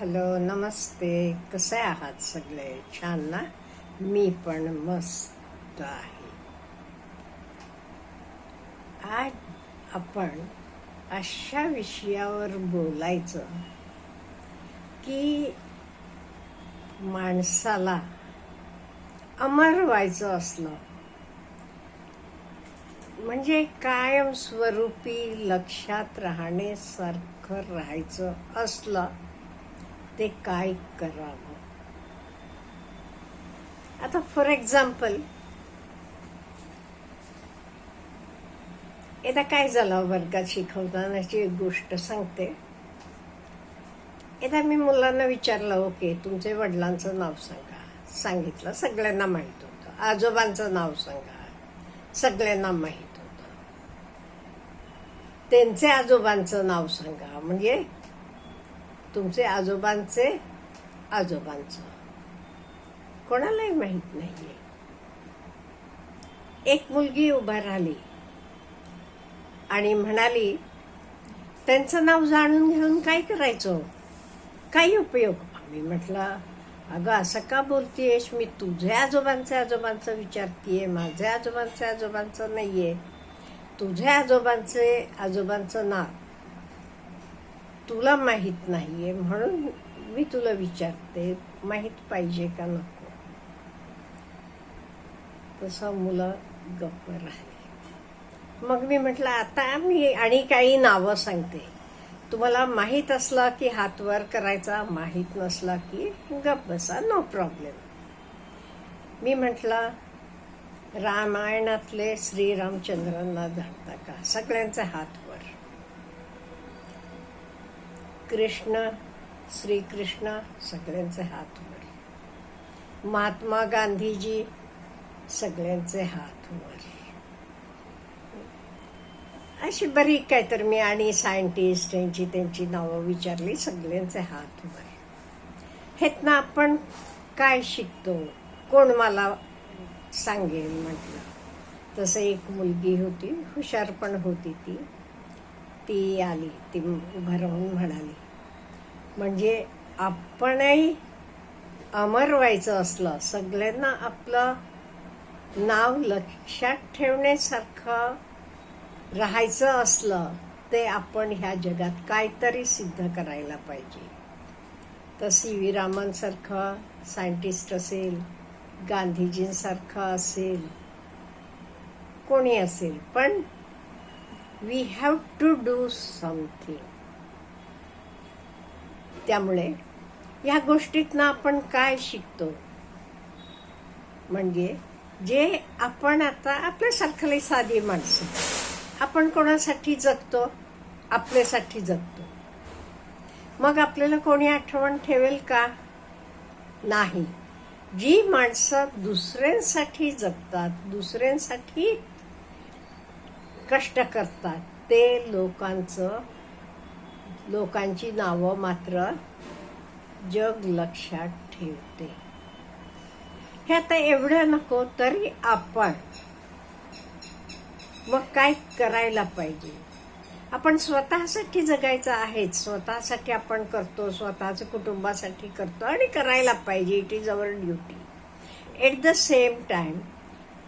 Hello नमस्ते. कसे आहात सगळे? छान ना? मी पण मस्त आहे. आज आपण अशा विषयावर बोलायचं की माणसाला अमर व्हायचं असलं. म्हणजे कायमस्वरूपी लक्षात राहण्यासारखं राहायचं असलं. ते काय करावं? आता फॉर एक्झाम्पल एकदा काय झालं हो वर्गात शिकवतानाची एक गोष्ट सांगते. एकदा मी मुलांना विचारलं ओके तुमचे वडिलांचं नाव सांगा. सांगितलं सगळ्यांना माहीत होतं. आजोबांचं नाव सांगा. सगळ्यांना माहीत होतं. त्यांचे आजोबांचं नाव सांगा. म्हणजे तुमचे आजोबांचे आजोबांचं. कोणालाही माहीत नाहीये. एक मुलगी उभा राहिली आणि म्हणाली त्यांचं नाव जाणून घेऊन काय करायचं? काही उपयोग आम्ही म्हटलं अगं असं का बोलतीयस? मी तुझ्या आजोबांचे आजोबांचं विचारतीये माझ्या आजोबांचे आजोबांचं नाही आहे तुझ्या आजोबांचे आजोबांचं नाव तुला माहीत नाहीये म्हणून मी तुला विचारते माहीत पाहिजे का नको? तसं मुलं गप्प राहिले. मग मी म्हटलं आता मी आणि काही नावं सांगते. तुम्हाला माहीत असला की हात वर करायचा माहीत नसला की गप्प बसा नो प्रॉब्लेम मी म्हटला रामायणातले श्रीरामचंद्रांना जाणता का? सगळ्यांचे हात कृष्ण श्रीकृष्ण सगळ्यांचे हात वर महात्मा गांधीजी सगळ्यांचे हात वर अशी बरी काय तर मी आणि सायंटिस्ट यांची त्यांची नावं विचारली सगळ्यांचे हात वर हेत ना आपण काय शिकतो कोण मला सांगेल म्हटलं. तसं एक मुलगी होती हुशार पण होती ती. ती आली ती उभं राहून म्हणाली म्हणजे आपणही अमर व्हायचं असलं सगळ्यांना आपलं नाव लक्षात ठेवण्यासारखं राहायचं असलं ते आपण ह्या जगात काहीतरी सिद्ध करायला पाहिजे. तर सी व्ही रामांसारखं सायंटिस्ट असेल गांधीजींसारखं असेल कोणी असेल पण we have to do something त्यामुळे या गोष्टीतनं आपण काय शिकतो? म्हणजे जे आपण आता आपल्यासारखली साधी माणसं. आपण कोणासाठी जगतो? आपल्यासाठी जगतो. मग आपल्याला कोणी आठवण ठेवेल का? नाही. जी माणसं दुसऱ्यांसाठी जगतात दुसऱ्यांसाठी कष्ट करतात ते लोकांचं लोकांची नावं मात्र जग लक्षात ठेवते. हे आता एवढं नको तरी आपण मग काय करायला पाहिजे? आपण स्वतःसाठी जगायचं आहेच. स्वतःसाठी आपण करतो स्वतःच्या कुटुंबासाठी करतो आणि करायला पाहिजे. It is our duty at the same time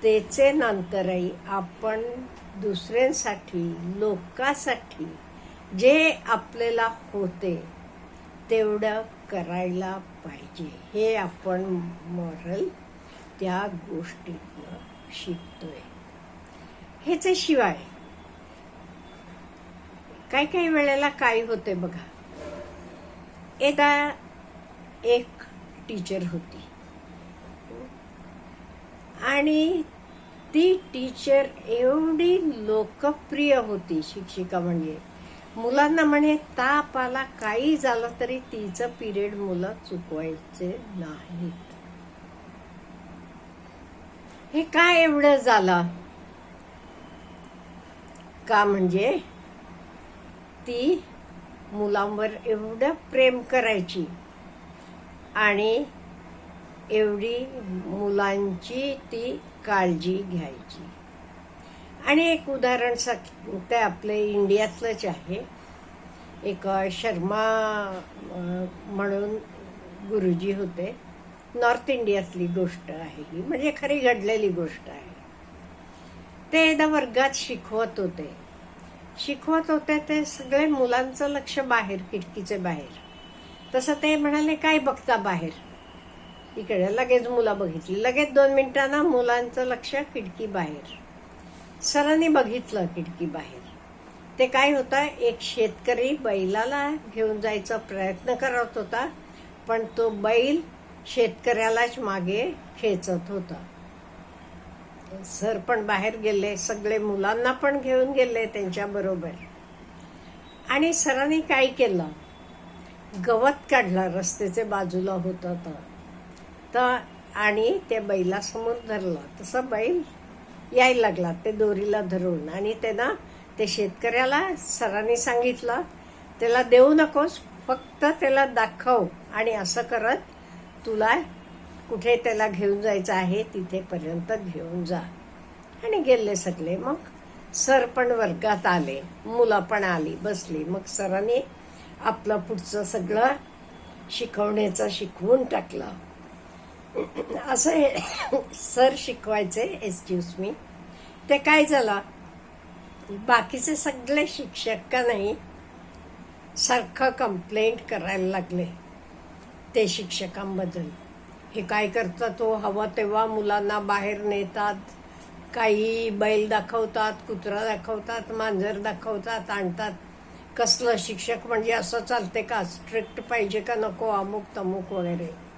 त्याचे नंतरही आपण दुसऱ्यांसाठी लोकांसाठी जे आपल्याला होते तेवढं करायला पाहिजे. हे आपण मॉरल त्या गोष्टीतनं शिकतोय. ह्याच्याशिवाय काही काही वेळेला काय होते बघा. एकदा एक टीचर होती. आणि ती टीचर एवढी लोकप्रिय होती शिक्षिका म्हणजे. मुलांना म्हणे ताप आला काही झालं तरी तिचं पिरियड मुलं चुकवायचे नाहीत. हे काय एवढं झालं? का म्हणजे ती मुलांवर एवढं प्रेम करायची आणि एवढी मुलांची ती काळजी घ्यायची. आणि एक उदाहरण सांगते आपले इंडियातलंच आहे. एक शर्मा म्हणून गुरुजी होते. नॉर्थ इंडियातली गोष्ट आहे ही. म्हणजे खरी घडलेली गोष्ट आहे. ते एकदा वर्गात शिकवत होते. शिकवत होते ते सगळे मुलांचं लक्ष बाहेर खिडकीचे बाहेर. तसं ते म्हणाले काय बघता बाहेर? इकडे लगेच मुलं बघितली. लगेच दोन मिनिटांना मुलांचं लक्ष खिडकी बाहेर. सरांनी बघितलं खिडकी बाहेर. ते काय होतं एक शेतकरी बैलाला घेऊन जायचा प्रयत्न करत होता पण तो बैल शेतकऱ्यालाच मागे खेचत होता. सर पण बाहेर गेले सगळे मुलांना पण घेऊन गेले त्यांच्या बरोबर आणि सरांनी काय केलं? गवत काढलं रस्त्याचे बाजूला होतं तर. तर आणि ते बैलासमोर धरलं. तसं बैल यायला लागला ते दोरीला धरून. आणि त्यानं ते शेतकऱ्याला सरांनी सांगितलं त्याला देऊ नकोस फक्त त्याला दाखव आणि असं करत तुला कुठे त्याला घेऊन जायचं आहे तिथेपर्यंत घेऊन जा. आणि गेले सगळे. मग सर पण वर्गात आले मुलं पण आली बसली. मग सरांनी आपलं पुढचं सगळं शिकवण्याचं शिकवून टाकलं. असं हे सर शिकवायचे एक्सक्यूज मी ते काय झालं? बाकीचे सगळे शिक्षक का नाही सारखं कंप्लेंट करायला लागले ते शिक्षकांबद्दल. हे काय करतात तो? हवा तेव्हा मुलांना बाहेर नेतात काही बैल दाखवतात कुत्रा दाखवतात मांजर दाखवतात आणतात. कसलं शिक्षक म्हणजे असं चालते का? स्ट्रिक्ट पाहिजे का नको? अमुक तमुक वगैरे.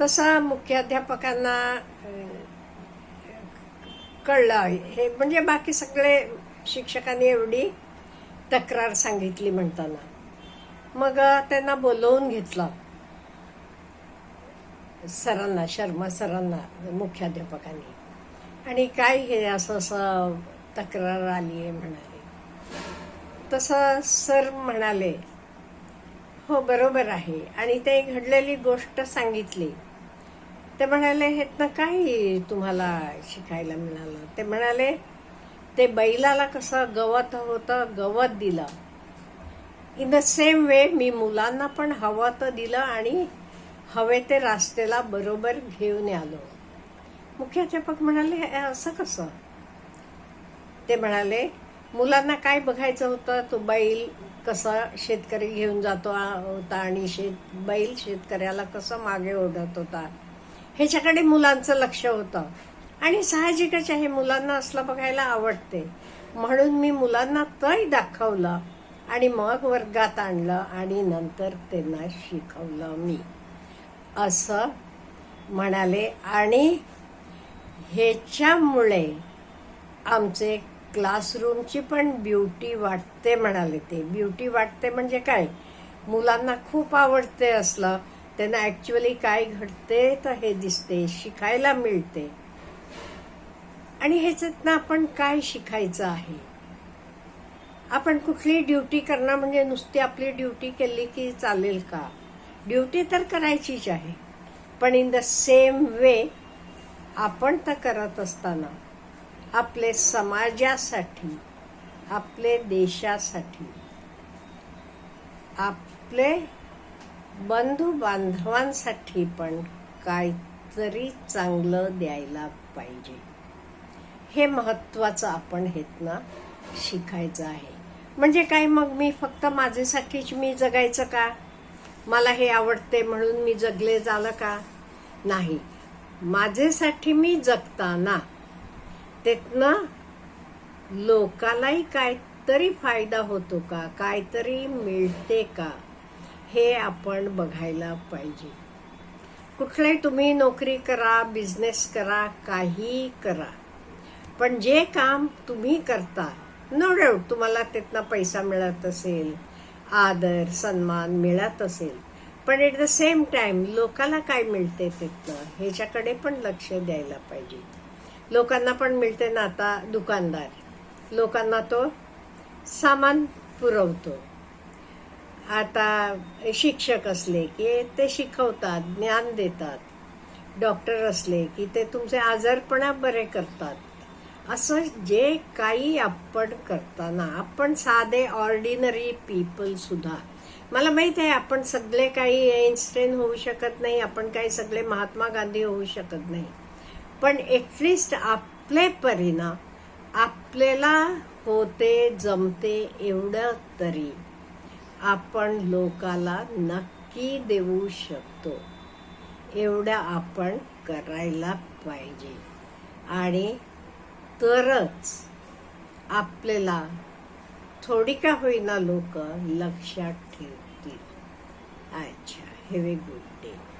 तसा मुख्याध्यापकांना कळलं हे म्हणजे बाकी सगळे शिक्षकांनी एवढी तक्रार सांगितली म्हणताना. मग त्यांना बोलवून घेतलं. सरांना शर्मा सरांना मुख्याध्यापकांनी. आणि काय हे असं असं तक्रार आली आहे म्हणाले. तसं सर म्हणाले हो बरोबर आहे. आणि ते घडलेली गोष्ट सांगितली. ते म्हणाले ह्यातनं काही तुम्हाला शिकायला मिळालं. ते म्हणाले ते बैलाला कसं गवत होतं गवत दिलं. इन द सेम वे मी मुलांना पण हवं तर दिलं आणि हवे ते रास्तेला बरोबर घेऊन आलो. मुख्याध्यापक म्हणाले "हे असं कसं? ते म्हणाले मुलांना काय बघायचं होतं? तो बैल कसा शेतकरी घेऊन जातो होता आणि शेत बैल शेतकऱ्याला कसं मागे ओढत होता? ह्याच्याकडे मुलांचं लक्ष होतं. आणि साहजिकच आहे मुलांना असलं बघायला आवडते. म्हणून मी मुलांना तय दाखवलं आणि मग वर्गात आणलं आणि नंतर त्यांना शिकवलं मी. असं म्हणाले. आणि ह्याच्यामुळे आमचे क्लासरूमची पण ब्युटी वाटते म्हणाले ते. ब्युटी वाटते म्हणजे काय? मुलांना खूप आवडते असलं. त्यांना ॲक्च्युअली काय घडते तर हे दिसते शिकायला मिळते आणि ह्याच्यातनं आपण काय शिकायचं आहे? आपण कुठली ड्युटी करणं म्हणजे नुसती आपली ड्युटी केली की चालेल का? ड्युटी तर करायचीच आहे. पण इन द सेम वे आपण तर करत असताना आपले समाजासाठी आपले देशासाठी आपले बंधू बांधवांसाठी पण काहीतरी चांगलं द्यायला पाहिजे. हे महत्वाचं आपण हेतनं शिकायचं आहे. म्हणजे काय मग मी फक्त माझ्यासाठीच मी जगायचं का? मला हे आवडते म्हणून मी जगले झालं का? नाही. माझ्यासाठी मी जगताना त्यातनं लोकालाही काहीतरी फायदा होतो का? काहीतरी मिळते का? हे आपण बघायला पाहिजे. कुठलाही तुम्ही नोकरी करा बिझनेस करा काही करा. पण जे काम तुम्ही करता नो डाऊट तुम्हाला त्यातनं पैसा मिळत असेल आदर सन्मान मिळत असेल. पण एट द सेम टाइम लोकाला काय मिळते त्यातनं ह्याच्याकडे पण लक्ष द्यायला पाहिजे. लोकांना पण मिळते ना आता दुकानदार. लोकांना तो सामान पुरवतो. आता शिक्षक असले की ते शिकवतात ज्ञान देतात. डॉक्टर असले की ते तुमचे आजारपणा बरे करतात. असं जे काही आपण करताना आपण साधे ऑर्डिनरी पीपल सुद्धा मला माहीत आहे आपण सगळे काही एन्स्टेन होऊ शकत नाही आपण काही सगळे महात्मा गांधी होऊ शकत नाही. पण ऍटलिस्ट आपले परिणाम आपल्याला होते जमते एवढं तरी. आपण लोकाला नक्की देऊ शकतो. एवढं आपण करायला पाहिजे. आणि तरच आपल्याला थोडी का होईना लोक लक्षात ठेवतील. अच्छा हॅव ए गुड डे